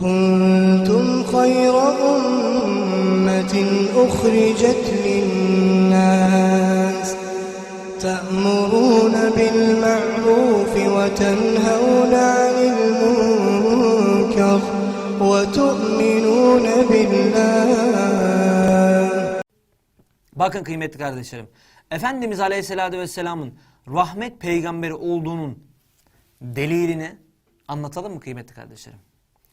كنتم خير أمة أخرجت للناس تأمرون بالمعروف وتنهون عن المنكر وتؤمنون بالله Bakın kıymetli kardeşlerim. Efendimiz Aleyhisselatü Vesselam'ın rahmet peygamberi olduğunun delilini anlatalım mı kıymetli kardeşlerim?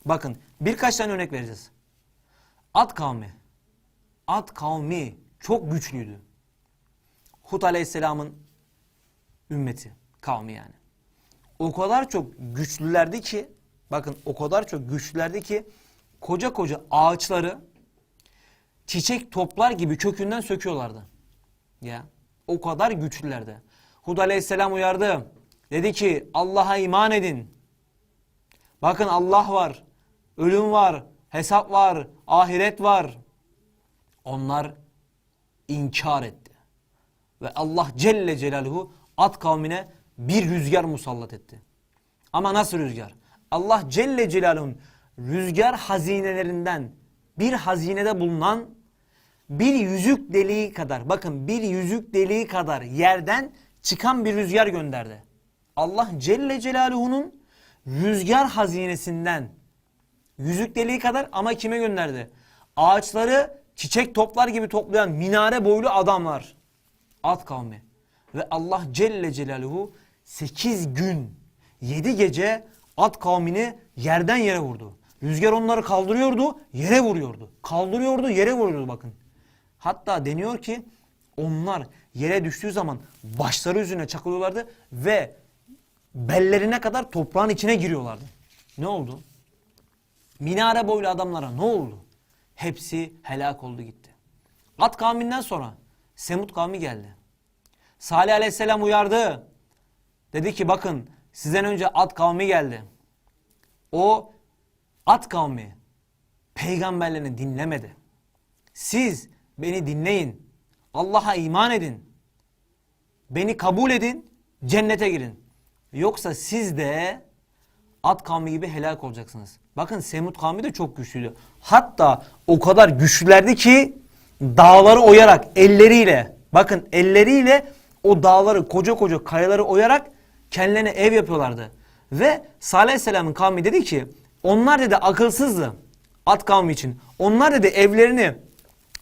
Bakın birkaç tane örnek vereceğiz. Ad kavmi. Ad kavmi çok güçlüydü. Hud Aleyhisselam'ın ümmeti, kavmi yani. O kadar çok güçlülerdi ki, bakın o kadar çok güçlülerdi ki koca koca ağaçları çiçek toplar gibi kökünden söküyorlardı. Ya o kadar güçlülerdi. Hud Aleyhisselam uyardı. Dedi ki Allah'a iman edin. Bakın Allah var, ölüm var, hesap var, ahiret var. Onlar inkar etti. Ve Allah Celle Celaluhu at kavmine bir rüzgar musallat etti. Ama nasıl rüzgar? Allah Celle Celaluhu'nun rüzgar hazinelerinden bir hazinede bulunan bir yüzük deliği kadar bakın bir yüzük deliği kadar yerden çıkan bir rüzgar gönderdi. Allah Celle Celaluhu'nun rüzgar hazinesinden yüzük deliği kadar ama kime gönderdi? Ağaçları çiçek toplar gibi toplayan minare boylu adamlar. At kavmi. Ve Allah Celle Celaluhu 8 gün 7 gece at kavmini yerden yere vurdu. Rüzgar onları kaldırıyordu, yere vuruyordu. Kaldırıyordu, yere vuruyordu bakın. Hatta deniyor ki onlar yere düştüğü zaman başları yüzüne çakılıyorlardı ve bellerine kadar toprağın içine giriyorlardı. Ne oldu? Minare boylu adamlara ne oldu? Hepsi helak oldu gitti. At kavminden sonra Semut kavmi geldi. Salih aleyhisselam uyardı. Dedi ki bakın sizden önce at kavmi geldi. O at kavmi peygamberlerini dinlemedi. Siz beni dinleyin. Allah'a iman edin. Beni kabul edin. Cennete girin. Yoksa siz de At kavmi gibi helak olacaksınız. Bakın Semut kavmi de çok güçlüydü. Hatta o kadar güçlülerdi ki dağları oyarak elleriyle bakın elleriyle o dağları koca koca kayaları oyarak kendilerine ev yapıyorlardı. Ve Salih Aleyhisselam'ın kavmi dedi ki onlar dedi akılsızdı at kavmi için. Onlar dedi evlerini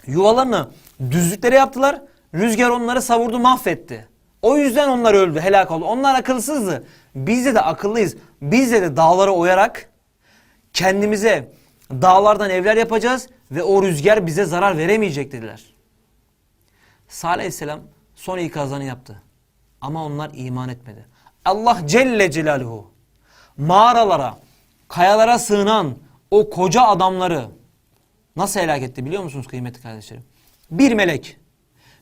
yuvalarını düzlüklere yaptılar. Rüzgar onları savurdu mahvetti. O yüzden onlar öldü, helak oldu. Onlar akılsızdı. Biz de, de akıllıyız. Biz de, dağlara oyarak kendimize dağlardan evler yapacağız ve o rüzgar bize zarar veremeyecek dediler. Salih Aleyhisselam son ikazlarını yaptı. Ama onlar iman etmedi. Allah Celle Celaluhu mağaralara, kayalara sığınan o koca adamları nasıl helak etti biliyor musunuz kıymetli kardeşlerim? Bir melek,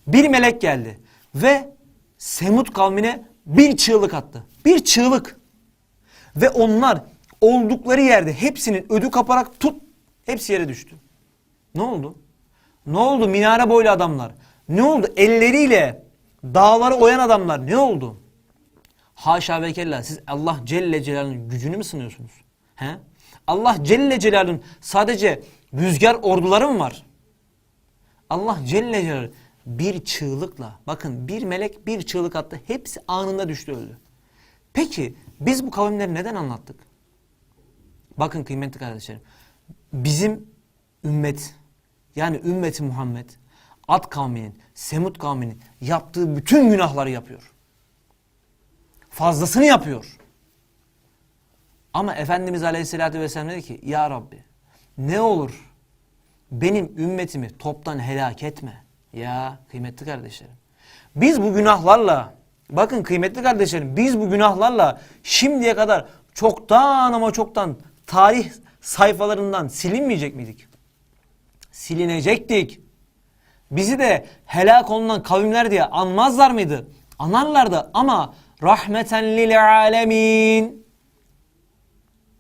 bir melek geldi ve Semut kavmine bir çığlık attı. Bir çığlık. Ve onlar oldukları yerde hepsinin ödü kaparak tut. Hepsi yere düştü. Ne oldu? Ne oldu minare boylu adamlar? Ne oldu? Elleriyle dağları oyan adamlar ne oldu? Haşa ve kella siz Allah Celle Celaluhu'nun gücünü mü sınıyorsunuz? He? Allah Celle Celaluhu'nun sadece rüzgar orduları mı var? Allah Celle Celaluhu bir çığlıkla bakın bir melek bir çığlık attı. Hepsi anında düştü öldü. Peki biz bu kavimleri neden anlattık? Bakın kıymetli kardeşlerim. Bizim ümmet yani ümmeti Muhammed Ad kavminin, Semut kavminin yaptığı bütün günahları yapıyor. Fazlasını yapıyor. Ama Efendimiz Aleyhisselatü Vesselam dedi ki Ya Rabbi ne olur benim ümmetimi toptan helak etme. Ya kıymetli kardeşlerim. Biz bu günahlarla bakın kıymetli kardeşlerim biz bu günahlarla şimdiye kadar çoktan ama çoktan tarih sayfalarından silinmeyecek miydik? Silinecektik. Bizi de helak olunan kavimler diye anmazlar mıydı? Anarlardı ama rahmeten lil alemin.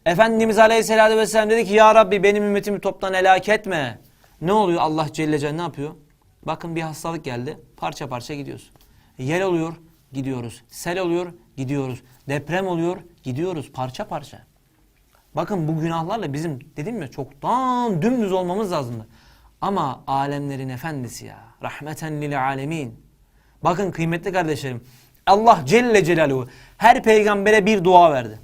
Efendimiz Aleyhisselatü Vesselam dedi ki ya Rabbi benim ümmetimi toptan helak etme. Ne oluyor Allah Celle Celle ne yapıyor? Bakın bir hastalık geldi. Parça parça gidiyoruz. Yel oluyor, gidiyoruz. Sel oluyor, gidiyoruz. Deprem oluyor, gidiyoruz parça parça. Bakın bu günahlarla bizim dedim ya çoktan dümdüz olmamız lazımdı. Ama alemlerin efendisi ya. Rahmeten lil alemin. Bakın kıymetli kardeşlerim. Allah Celle Celaluhu her peygambere bir dua verdi.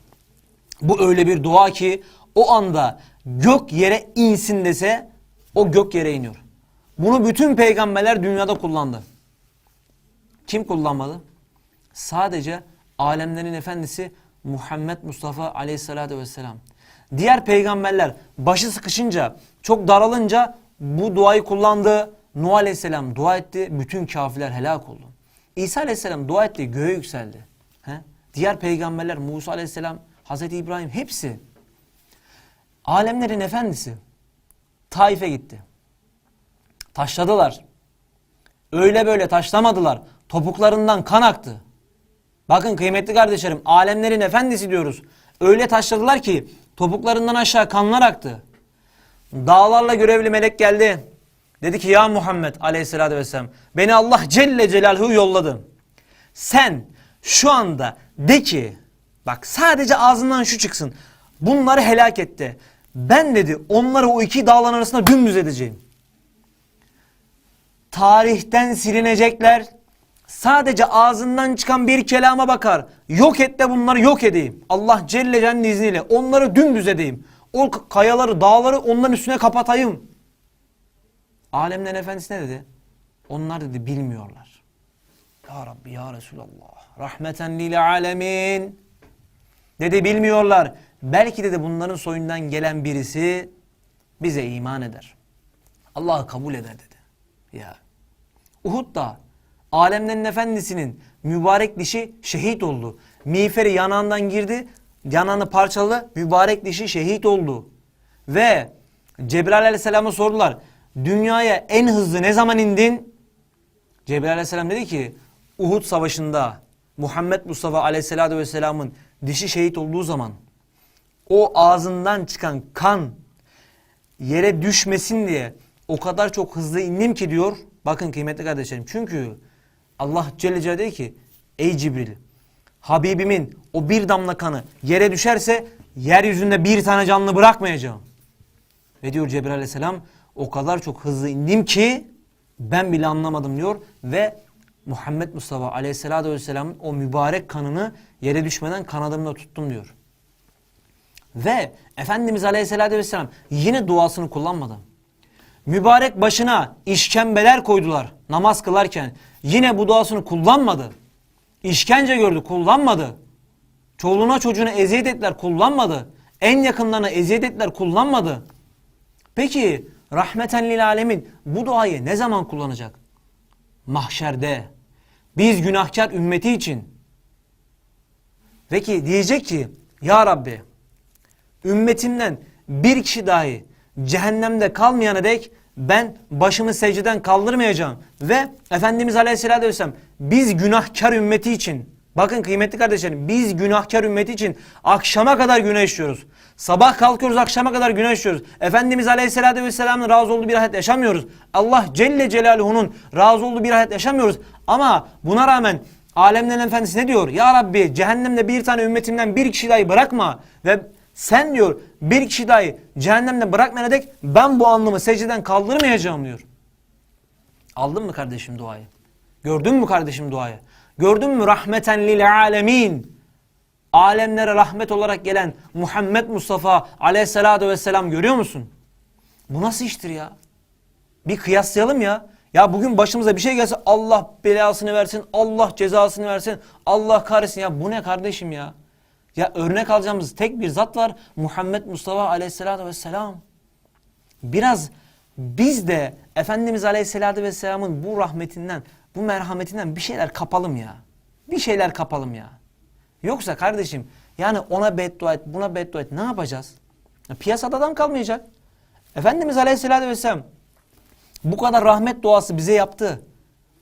Bu öyle bir dua ki o anda gök yere insin dese o gök yere iniyor. Bunu bütün peygamberler dünyada kullandı. Kim kullanmadı? Sadece alemlerin efendisi Muhammed Mustafa aleyhissalatü vesselam. Diğer peygamberler başı sıkışınca, çok daralınca bu duayı kullandı. Nuh aleyhisselam dua etti, bütün kafirler helak oldu. İsa aleyhisselam dua etti, göğe yükseldi. He? Diğer peygamberler Musa aleyhisselam, Hazreti İbrahim hepsi. Alemlerin efendisi Taif'e gitti. Taşladılar. Öyle böyle taşlamadılar. Topuklarından kan aktı. Bakın kıymetli kardeşlerim alemlerin efendisi diyoruz. Öyle taşladılar ki topuklarından aşağı kanlar aktı. Dağlarla görevli melek geldi. Dedi ki ya Muhammed aleyhissalatü vesselam beni Allah Celle Celaluhu yolladı. Sen şu anda de ki bak sadece ağzından şu çıksın. Bunları helak etti. Ben dedi onları o iki dağların arasında dümdüz edeceğim tarihten silinecekler. Sadece ağzından çıkan bir kelama bakar. Yok et de bunları yok edeyim. Allah Celle Celle'nin izniyle onları dümdüz edeyim. O kayaları, dağları onların üstüne kapatayım. Alemlerin efendisi ne dedi? Onlar dedi bilmiyorlar. Ya Rabbi ya Resulallah. Rahmeten lil alemin. Dedi bilmiyorlar. Belki dedi bunların soyundan gelen birisi bize iman eder. Allah'ı kabul eder dedi. Ya. Uhud'da alemlerin efendisinin mübarek dişi şehit oldu. Miğferi yanağından girdi, yanağını parçaladı, mübarek dişi şehit oldu. Ve Cebrail aleyhisselama sordular. Dünyaya en hızlı ne zaman indin? Cebrail aleyhisselam dedi ki Uhud savaşında Muhammed Mustafa aleyhisselatü vesselamın dişi şehit olduğu zaman o ağzından çıkan kan yere düşmesin diye o kadar çok hızlı indim ki diyor. Bakın kıymetli kardeşlerim. Çünkü Allah Celle Celaluhu dedi ki ey Cibril Habibimin o bir damla kanı yere düşerse yeryüzünde bir tane canlı bırakmayacağım. Ve diyor Cebrail aleyhisselam o kadar çok hızlı indim ki ben bile anlamadım diyor ve Muhammed Mustafa aleyhisselatü vesselamın o mübarek kanını yere düşmeden kanadımda tuttum diyor. Ve Efendimiz aleyhisselatü vesselam yine duasını kullanmadı. Mübarek başına işkembeler koydular namaz kılarken. Yine bu duasını kullanmadı. İşkence gördü kullanmadı. Çoluğuna çocuğuna eziyet ettiler kullanmadı. En yakınlarına eziyet ettiler kullanmadı. Peki rahmeten lil alemin bu duayı ne zaman kullanacak? Mahşerde. Biz günahkar ümmeti için. Peki diyecek ki ya Rabbi ümmetimden bir kişi dahi cehennemde kalmayana dek ben başımı secdeden kaldırmayacağım. Ve Efendimiz Aleyhisselatü Vesselam biz günahkar ümmeti için bakın kıymetli kardeşlerim biz günahkar ümmeti için akşama kadar günah. Sabah kalkıyoruz akşama kadar günah. Efendimiz Aleyhisselatü Vesselam'ın razı olduğu bir hayat yaşamıyoruz. Allah Celle Celaluhu'nun razı olduğu bir hayat yaşamıyoruz. Ama buna rağmen alemlerin efendisi ne diyor? Ya Rabbi cehennemde bir tane ümmetimden bir kişi dahi bırakma ve sen diyor bir kişi dahi cehennemde bırakmayana dek ben bu alnımı secdeden kaldırmayacağım diyor. Aldın mı kardeşim duayı? Gördün mü kardeşim duayı? Gördün mü rahmeten lil alemin? Alemlere rahmet olarak gelen Muhammed Mustafa aleyhissalatu vesselam görüyor musun? Bu nasıl iştir ya? Bir kıyaslayalım ya. Ya bugün başımıza bir şey gelse Allah belasını versin, Allah cezasını versin, Allah kahretsin. Ya bu ne kardeşim ya? Ya örnek alacağımız tek bir zat var. Muhammed Mustafa aleyhissalatü vesselam. Biraz biz de Efendimiz aleyhissalatü vesselamın bu rahmetinden, bu merhametinden bir şeyler kapalım ya. Bir şeyler kapalım ya. Yoksa kardeşim yani ona beddua et, buna beddua et ne yapacağız? Ya piyasada adam kalmayacak. Efendimiz aleyhissalatü vesselam bu kadar rahmet duası bize yaptı.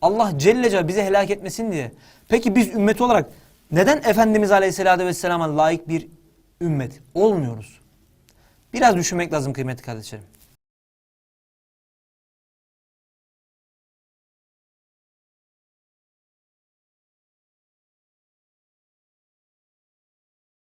Allah Celle Celle bize helak etmesin diye. Peki biz ümmet olarak neden Efendimiz Aleyhisselatü Vesselam'a layık bir ümmet olmuyoruz? Biraz düşünmek lazım kıymetli kardeşlerim.